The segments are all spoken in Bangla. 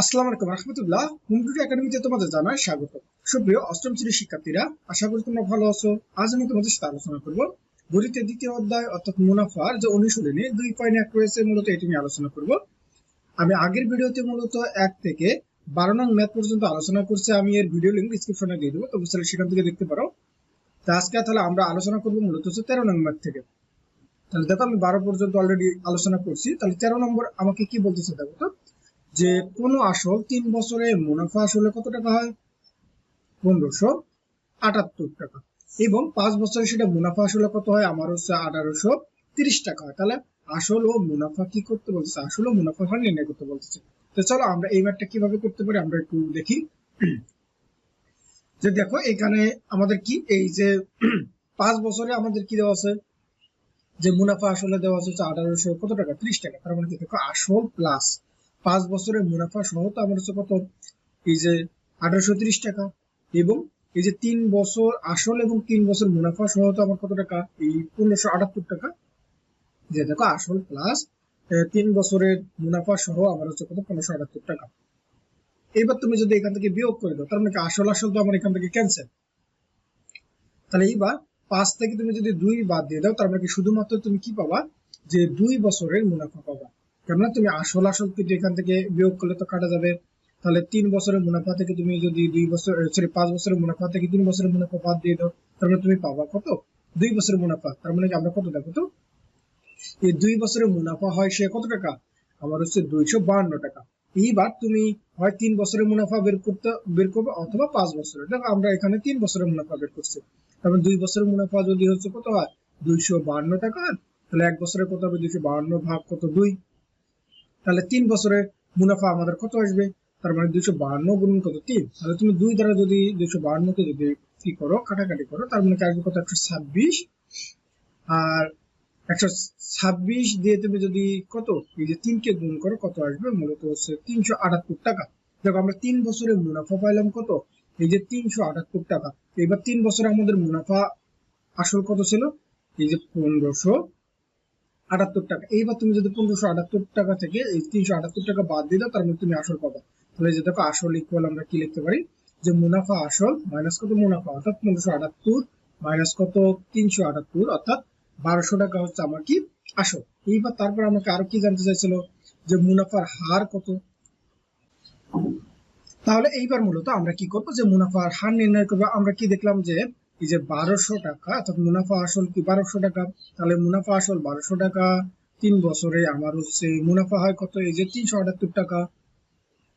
আসসালামু আলাইকুম রহমতুল্লাহ। হুমটুটু একাডেমিতে তোমাদের জানাই স্বাগত। সুপ্রিয় অষ্টম শ্রেণির শিক্ষার্থীরা, আশা করি তোমরা ভালো আছো। আজ আমি তোমাদের সাথে আলোচনা করব গণিতের দ্বিতীয় অধ্যায়, অর্থাৎ মুনাফার যে অনুশীলনী, দুই পয়েন্ট এক রয়েছে, মূলত এটি নিয়ে আলোচনা করব। আমি আগের ভিডিওতে মূলত এক থেকে বারো নং ম্যাথ পর্যন্ত আলোচনা করছি। আমি এর ভিডিও লিঙ্ক ডিসক্রিপশনে দিয়ে দেবো তোমরা চাইলে সেখান থেকে দেখতে পারো। তা আজকে তাহলে আমরা আলোচনা করব মূলত হচ্ছে তেরো নং ম্যাথ থেকে। তাহলে দেখো, আমি বারো পর্যন্ত অলরেডি আলোচনা করছি। তাহলে তেরো নম্বর আমাকে কি বলতেছে দেখো তো? যে কোনো আসল তিন বছরে মুনাফা আসলে কত টাকা হয়? পনেরোশো আটাত্তর টাকা। এবং পাঁচ বছরে সেটা মুনাফা আসলে কত হয়? আমার হচ্ছে আঠারোশো তিরিশ টাকা হয়। তাহলে আসল ও মুনাফা কি করতে বলতেছে? আসল ও মুনাফা হার নির্ণয় করতে বলতেছে। তো চলো আমরা এই কীভাবে করতে পারি আমরা একটু দেখি। যে দেখো, এখানে আমাদের কি? এই যে পাঁচ বছরে আমাদের কি দেওয়া আছে? যে মুনাফা আসলে দেওয়া আছে আঠারোশো কত টাকা? ত্রিশ টাকা। তার মানে কি? দেখো, আসল প্লাস পাঁচ বছরের মুনাফা সহ তো আমার হচ্ছে কত? এই যে আঠারোশো ত্রিশ টাকা। এবং এই যে তিন বছর আসল এবং তিন বছর মুনাফা সহ তো আমার কত টাকা? এই পনেরোশো আটাত্তর টাকা। যে দেখো, আসল প্লাস তিন বছরের মুনাফা সহ আমার হচ্ছে কত? পনেরোশো আটাত্তর টাকা। এবার তুমি যদি এখান থেকে বিয়োগ করে দাও, তার মানে আসল আসল তো আমার এখান থেকে ক্যান্সেল তাহলে এইবার পাঁচ থেকে তুমি যদি দুই বাদ দিয়ে দাও, তার মানে কি শুধুমাত্র তুমি কি পাবা? যে দুই বছরের মুনাফা পাবা। কেননা তুমি আসল আসল কিন্তু এখান থেকে বিয়োগ করলে তো কাটা যাবে। তাহলে তিন বছরের মুনাফা থেকে তুমি যদি দুই বছর সরি পাঁচ বছরের মুনাফা থেকে তিন বছরের মুনাফা বাদ দিয়ে দাও, তার মানে তুমি পাবা কত? দুই বছরের মুনাফা, তার মানে আমরা কত দেখো তো? এই দুই বছরের মুনাফা হয় সে কত টাকা? আমার হচ্ছে দুইশো বাহান্ন টাকা। এইবার তুমি হয় তিন বছরের মুনাফা বের করতে, বের করবে অথবা পাঁচ বছরের। দেখো, আমরা এখানে তিন বছরের মুনাফা বের করছি। তারপর দুই বছরের মুনাফা যদি হচ্ছে কত হয়? দুইশো বাহান্ন টাকা। তাহলে এক বছরের কত হবে? দুইশো বাহান্ন ভাগ কত? দুই। তাহলে তিন বছরের মুনাফা আমাদের কত আসবে? তার মানে দুইশো বাহান্ন গুণ কত তিন? তাহলে তুমি দুই দ্বারা যদি দুইশো বাহান্নকে যদি কি করো, কাটাকাটি করো, তার মানে আসবে কত? একশো ছাব্বিশ। আর একশো ছাব্বিশ দিয়ে তুমি যদি কত? এই যে তিনকে গুণ করো, কত আসবে? মূলত হচ্ছে তিনশো আটাত্তর টাকা। দেখো, আমরা তিন বছরে মুনাফা পাইলাম কত? এই যে তিনশো আটাত্তর টাকা। এবার তিন বছরে আমাদের মুনাফা আসল কত ছিল? এই যে পনেরোশো আটাত্তর টাকা। এইবার তুমি যদি পনেরোশো আটাত্তর টাকা থেকে এই তিনশো আটাত্তর টাকা বাদ দাও, তার মধ্যে তুমি আসল পাবা। তাহলে যে দেখো, আসল ইকুয়াল আমরা কি লিখতে পারি? যে মুনাফা আসল মাইনাস কত মুনাফা? অর্থাৎ পনেরোশো আটাত্তর মাইনাস কত? তিনশো আটাত্তর, অর্থাৎ বারোশো টাকা হচ্ছে আমার কি? আসল। এইবার তারপর আমাকে আরও কি জানতে চাইছিল? যে মুনাফার হার কত? তাহলে এইবার মূলত আমরা কি করব? যে মুনাফার হার নির্ণয় করব। আমরা কি দেখলাম যে এই যে বারোশো টাকা, অর্থাৎ মুনাফা আসল কি বারোশো টাকা? তাহলে মুনাফা আসল বারোশো টাকা, তিন বছরে আমার হচ্ছে মুনাফা হয় কত? এই যে তিনশো আটাত্তর টাকা।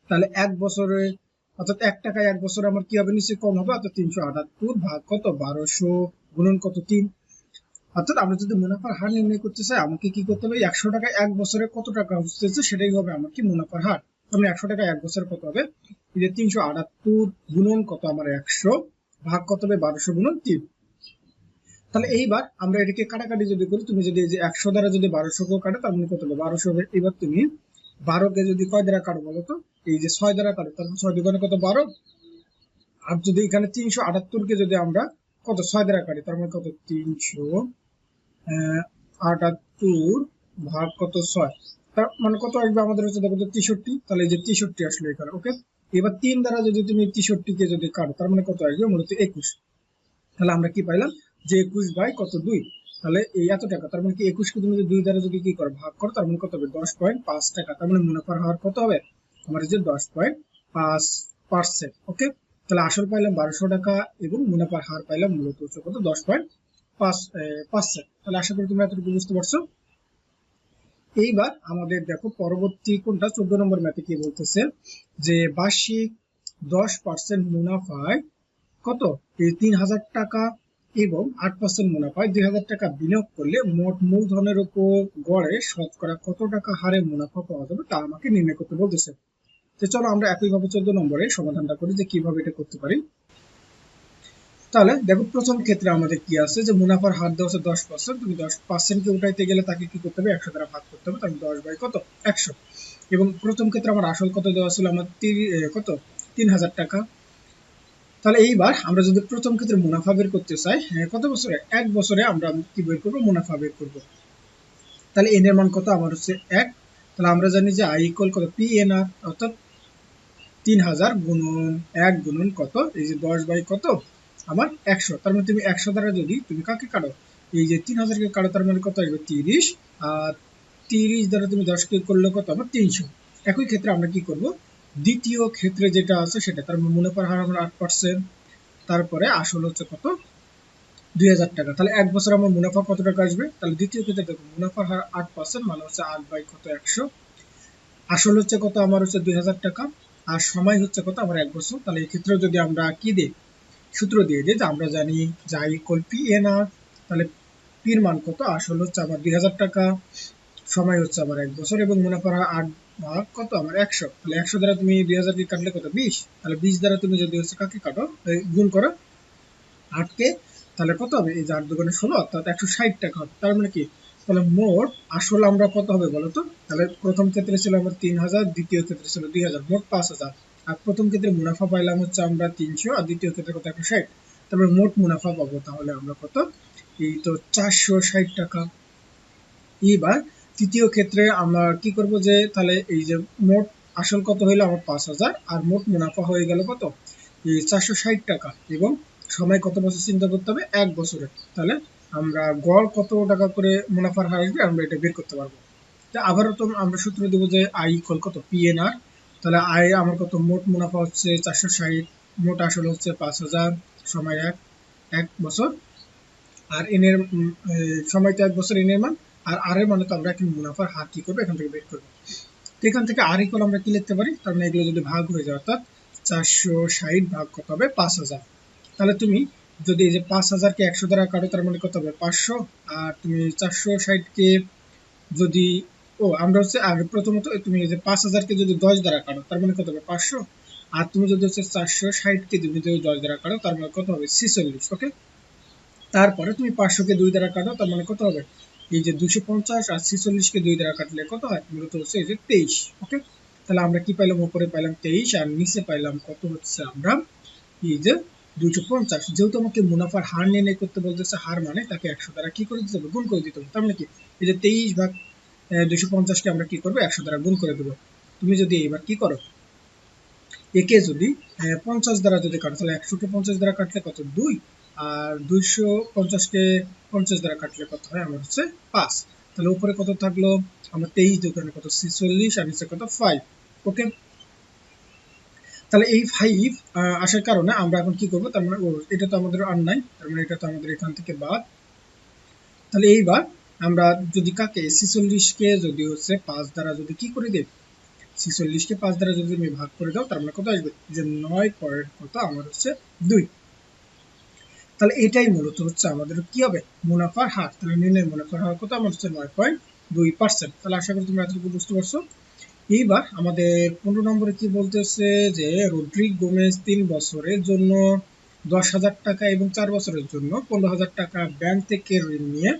তাহলে এক বছরে, অর্থাৎ এক টাকায় এক বছরে আমার কি হবে? নিশ্চয়ই কম হবে, অর্থাৎ তিনশো আটাত্তর ভাগ কত? বারোশো গুণন কত? তিন। অর্থাৎ আমরা যদি মুনাফার হার নির্ণয় করতে চাই, আমাকে কি করতে হবে? একশো টাকায় এক বছরে কত টাকা হচ্ছে? সেটাই হবে আমার কি মুনাফার হার। তাহলে একশো টাকা এক বছরে কত হবে? এই যে তিনশো আটাত্তর গুণন কত? আমার একশো। ভাগ কত হবে বারোশো গুণন তিন। তাহলে এইবার আমরা এটাকে কাটাকাটি যদি করি, তুমি যদি এই যে একশো দ্বারা যদি বারোশো কেও কাটো, তার মানে কত হবে? বারোশো হবে। এবার তুমি বারোকে যদি কয় দ্বারা কাটো বলো তো? এই যে ছয় দ্বারা কাটো, তাহলে ছয় দোকানে কত? বারো। আর যদি এখানে তিনশো আটাত্তর কে যদি আমরা কত? ছয় দ্বারা কাটি, তার মানে কত? তিনশো আটাত্তর ভাগ কত? ছয়। তার মানে কত আসবে আমাদের হচ্ছে দেখো তেষট্টি। তাহলে এই যে তেষট্টি আসলো এখানে ওকে এবার তিন দ্বারা যদি তুমি তেষট্টি কে যদি কাটো, তার মানে কত আসবে? মূলত একুশ। তাহলে আমরা কি পাইলাম? যে একুশ বাই কত দুই? তাহলে এই এত টাকা, তার মানে কি একুশকে তুমি দুই দ্বারা যদি কি করো, ভাগ করো, তার মানে কত হবে? দশ পয়েন্ট পাঁচ টাকা। তার মানে মুনাফার হার কত হবে? আমার যে দশ পয়েন্ট পাঁচ পার্সেন্ট, ওকে? তাহলে আসল পাইলাম বারোশো টাকা এবং মুনাফার হার পাইলাম মূলত কত? দশ পয়েন্ট পাঁচ পার্সেন্ট তাহলে আশা করি তুমি এতটুকু বুঝতে পারছ। এইবার আমাদের দেখো পরবর্তী কোনটা? চোদ্দ নম্বর ম্যাথে কি বলতেছে যে বার্ষিক দশ পার্সেন্ট মুনাফায় কত? এই তিন হাজার টাকা এবং আট পার্সেন্ট মুনাফায় দুই হাজার টাকা বিনিয়োগ করলে মোট মূলধনের উপর গড়ে শতকরা কত টাকা হারে মুনাফা পাওয়া যাবে তা আমাকে নির্ণয় করতে বলতেছে। তো চলো আমরা একইভাবে চোদ্দ নম্বরে সমাধানটা করি যে কীভাবে এটা করতে পারি। তাহলে দেখো, প্রথম ক্ষেত্রে আমাদের কি আছে? যে মুনাফার হার দেওয়া আছে দশ পার্সেন্ট তুমি দশ পার্সেন্টকে উঠাইতে গেলে তাকে কি করতে হবে? একশো দ্বারা ভাগ করতে হবে, তাহলে দশ বাই কত? একশো। এবং প্রথম ক্ষেত্রে আমার আসল কত দেওয়া ছিল? আমার কত? তিন হাজার টাকা। তাহলে এইবার আমরা যদি প্রথম ক্ষেত্রে মুনাফা বের করতে চাই কত বছরে? এক বছরে আমরা কি বের করব? মুনাফা বের করব। তাহলে এন এর মান কত? আমার হচ্ছে এক। তাহলে আমরা জানি যে আই ইকুয়াল কত? পি এন আর অর্থাৎ তিন হাজার গুণন, এক গুণন কত? এই যে দশ বাই কত? আমার একশো। তার মানে তুমি একশো দ্বারা যদি তুমি কাকে কাটো? এই যে তিন হাজারকে কাটো, তার মানে কত আসবে? তিরিশ। আর তিরিশ দ্বারা তুমি দশকে করলে কত আমার তিনশো। একই ক্ষেত্রে আমরা কি করব? দ্বিতীয় ক্ষেত্রে যেটা আছে সেটা, তার মানে মুনাফার হার আমরা আট পার্সেন্ট তারপরে আসল হচ্ছে কত? দুই হাজার টাকা। তাহলে এক বছর আমার মুনাফা কত টাকা আসবে? তাহলে দ্বিতীয় ক্ষেত্রে দেখো, মুনাফার হার আট পার্সেন্ট মানে হচ্ছে আট বাই কত একশো। আসল হচ্ছে কত? আমার হচ্ছে দুই হাজার টাকা। আর সময় হচ্ছে কত? আমার এক বছর। তাহলে এই ক্ষেত্রে যদি আমরা কি দিই? সূত্র দিয়ে দিই আমরা জানি যা ইকুয়াল পি এন আর তাহলে পির মান কত? আসল হচ্ছে আমার দুই হাজার টাকা, সময় হচ্ছে আমার এক বছর, এবং মুনাফার হার আট ভাগ কত? আমার একশো। তাহলে একশো দ্বারা তুমি দুই হাজারকে কাটলে কত? বিশ। তাহলে বিশ দ্বারা তুমি যদি হচ্ছে কাকে কাটো? গুণ করো, আটকে, তাহলে কত হবে? এই যে আট দোকানে ষোলো, অর্থাৎ একশো ষাট টাকা হবে। তার মানে কি? তাহলে মোট আসল আমরা কত হবে বলো তো? তাহলে প্রথম ক্ষেত্রে ছিল আমার তিন হাজার, দ্বিতীয় ক্ষেত্রে ছিল দুই হাজার, মোট পাঁচ হাজার। প্রথম ক্ষেত্রে মুনাফা পাইলাম হচ্ছে আমরা তিনশো, আর দ্বিতীয় ক্ষেত্রে কত? একশো ষাট। তারপরে মোট মুনাফা পাবো তাহলে আমরা কত? এই তো চারশো ষাট টাকা। এইবার তৃতীয় ক্ষেত্রে আমরা কি করব যে, তাহলে এই যে মোট আসল কত হইল? আমার পাঁচ হাজার। আর মোট মুনাফা হয়ে গেল কত? এই চারশো ষাট টাকা। এবং সময় কত বছর চিন্তা করতে হবে? এক বছরে। তাহলে আমরা গড় কত টাকা করে মুনাফার হার আসবে? আমরা এটা বের করতে পারব। তা আবারও তো আমরা সূত্র দেবো যে আই ইকুয়াল কত? পিএনআর তাহলে আয় আমার কত? মোট মুনাফা হচ্ছে চারশো ষাট, মোট আসল হচ্ছে পাঁচ হাজার, সময় এক এক বছর। আর এনের সময়টা এক বছর এনের মান, আর আর এর মানে তো আমরা এখন মুনাফার হার কি করব? এখান থেকে বের করব। তো এখান থেকে আর ইকুয়াল আমরা কি লিখতে পারি? তার মানে এগুলো যদি ভাগ হয়ে যায়, অর্থাৎ চারশো ষাট ভাগ কত হবে? পাঁচ হাজার। তাহলে তুমি যদি এই যে পাঁচ হাজারকে একশো দ্বারা কাটো, তার মানে কত হবে? পাঁচশো। আর তুমি চারশো ষাটকে যদি ও, আমরা হচ্ছে আগে প্রথমত তুমি এই যে পাঁচ হাজারকে যদি দশ দ্বারা কাটো, তার মানে কত হবে? পাঁচশো? আর তুমি যদি হচ্ছে চারশো ষাটকে তুমি যদি দশ দ্বারা কাটো, তার মানে কত হবে? ছিচল্লিশ ওকে তারপরে তুমি পাঁচশোকে দুই দ্বারা কাটো, তার মানে কত হবে? এই যে দুশো পঞ্চাশ আর ছিচল্লিশকে দুই দ্বারা কাটলে কত হয়? মূলত হচ্ছে এই যে তেইশ ওকে তাহলে আমরা কি পাইলাম? উপরে পাইলাম তেইশ, আর নিচে পাইলাম কত হচ্ছে আমরা? এই যে দুশো পঞ্চাশ। যেহেতু আমাকে মুনাফার হার নির্ণয় করতে বলতেছে, হার মানে তাকে একশো দ্বারা কি করে দিতে হবে? গুণ করে দিতে হবে। তার মানে কি? এই যে তেইশ ভাগ দুশো পঞ্চাশকে আমরা কি করব? একশো দ্বারা গুণ করে দেবো। তুমি যদি এবার কি করো? একে যদি পঞ্চাশ দ্বারা যদি কাটো, তাহলে একশোকে পঞ্চাশ দ্বারা কাটলে কত? দুই। আর দুইশো পঞ্চাশকে পঞ্চাশ দ্বারা কাটলে কত হয়? আমার হচ্ছে পাঁচ। তাহলে উপরে কত থাকল? আমার তেইশ দোকানে কত? ছিচল্লিশ। আর নিচে কত? Five okay? তাহলে এই ফাইভ আসার কারণে আমরা এখন কি করব? তার মানে এটা তো আমাদের আর নাই। তার মানে এটা তো আমাদের এখান থেকে বাদ। তাহলে এইবার আমরা যদি কাকে, ছিচল্লিশকে যদি হচ্ছে পাঁচ দ্বারা যদি কি করে দেব? ছিচল্লিশকে পাঁচ দ্বারা যদি তুমি ভাগ করে দাও, তার মানে কত আসবে? যে নয় পয়েন্ট কত? আমার হচ্ছে দুই। তাহলে এটাই মূলত হচ্ছে আমাদের কি হবে? মুনাফার হার। তাহলে নির্ণয় মুনাফার হার কত? আমার হচ্ছে নয় পয়েন্ট দুই পার্সেন্ট। তাহলে আশা করি তুমি এতটুকু বুঝতে পারছ। এইবার আমাদের পনেরো নম্বরে কি বলতেছে যে রোড্রিক গোমেজ তিন বছরের জন্য দশ হাজার টাকা এবং চার বছরের জন্য পনেরো হাজার টাকা ব্যাংক থেকে ঋণ নিয়ে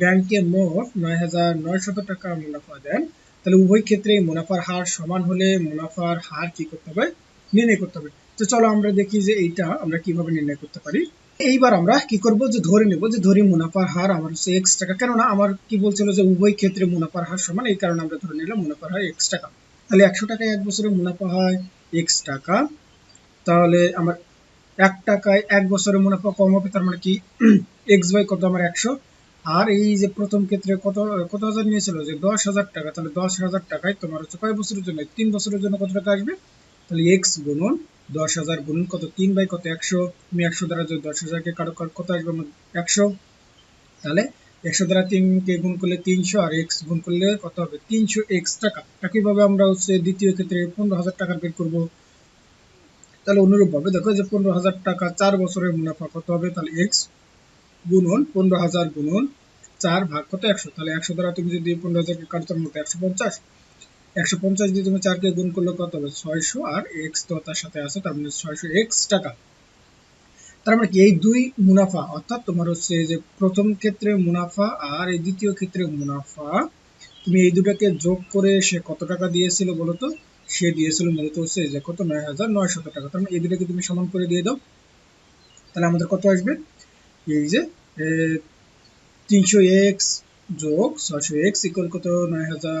ব্যাংকে মোট নয় হাজার নয়শত টাকা মুনাফা দেন। তাহলে উভয় ক্ষেত্রে মুনাফার হার সমান হলে মুনাফার হার কি করতে হবে? নির্ণয় করতে হবে। তো চলো আমরা দেখি যে এইটা আমরা কীভাবে নির্ণয় করতে পারি। এইবার আমরা কি করব? যে ধরে নেব যে ধরি মুনাফার হার আমার হচ্ছে এক্স টাকা। কেননা আমার কি বলছিল যে উভয় ক্ষেত্রে মুনাফার হার সমান, এই কারণে আমরা ধরে নিলাম মুনাফার হার এক্স টাকা। তাহলে একশো টাকায় এক বছরে মুনাফা হয় এক্স টাকা। তাহলে আমার এক টাকায় এক বছরে মুনাফা কম হবে, তার মানে কি এক্স বাই কত? আমার একশো। আর এই যে প্রথম ক্ষেত্রে কত কত হাজার নিয়েছিল? যে দশ হাজার টাকা, তাহলে দশ হাজার টাকায় তোমার হচ্ছে কয় বছরের জন্য? তিন বছরের জন্য কত টাকা আসবে? তাহলে এক্স গুণন দশ হাজার গুণন কত? তিন বাই কত? একশো। তুমি একশো দ্বারা যদি দশ হাজারকে কারও কত আসবে? আমার একশো। তাহলে একশো দ্বারা তিনকে গুণ করলে তিনশো, আর এক্স গুণ করলে কত হবে? তিনশো এক্স টাকা। একইভাবে আমরা হচ্ছে দ্বিতীয় ক্ষেত্রে পনেরো হাজার টাকার বের করব। তাহলে অনুরূপ ভাবে দেখো যে পনেরো হাজার টাকা চার বছরের মুনাফা কত হবে? তাহলে এক্স গুণন পনেরো হাজার গুণন চার ভাগ কত? একশো। তাহলে একশো দ্বারা তুমি যদি পনেরো হাজারকে কাটতার মতো একশো পঞ্চাশ। একশো পঞ্চাশ দিয়ে তুমি চারকে গুণ করলে কত হবে? ছয়শো। আর এক্স তো তার সাথে আছে, তার মানে ছয়শো এক্স টাকা। তার মানে কি? এই দুই মুনাফা, অর্থাৎ তোমার হচ্ছে যে প্রথম ক্ষেত্রে মুনাফা আর এই দ্বিতীয় ক্ষেত্রে মুনাফা, তুমি এই দুটাকে যোগ করে সে কত টাকা দিয়েছিল বলতো সে দিয়েছিল মূলত হচ্ছে যে কত? নয় হাজার নয়শত টাকা। তার মানে এই দুটাকে তুমি সমান করে দিয়ে দাও। তাহলে আমাদের কত আসবে? এই যে তিনশো এক্স যোগ ছয়শো এক্স ইকুয়াল কত? নয় হাজার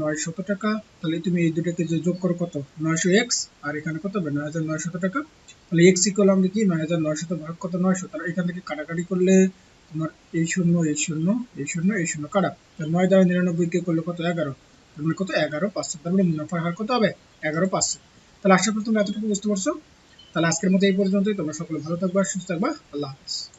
নয়শত টাকা। তাহলে তুমি এই দুটাকে যে যোগ করো কত? নয়শো এক্স আর এখানে কত হবে? নয় হাজার নয়শত টাকা। তাহলে এক্স ইকুয়াল আমরা কি? নয় হাজার নয়শত ভাগ কত? নয়শো। তাহলে এখান থেকে কাটাকাটি করলে তোমার এই শূন্য এই শূন্য এই শূন্য এই শূন্য কাটা। তাহলে নয় দ্বারা নিরানব্বই কে করলে কত? এগারো। তার মানে কত? এগারো পাঁচশো। তার মানে মুনাফার হার কত হবে? এগারো পাঁচশো। তাহলে আশা করি তোমরা এতটুকু বুঝতে পারছ। তাহলে আজকের মতো এই পর্যন্তই। তোমরা সকলে ভালো থাকবা, সুস্থ থাকবা। আল্লাহ হাফিজ।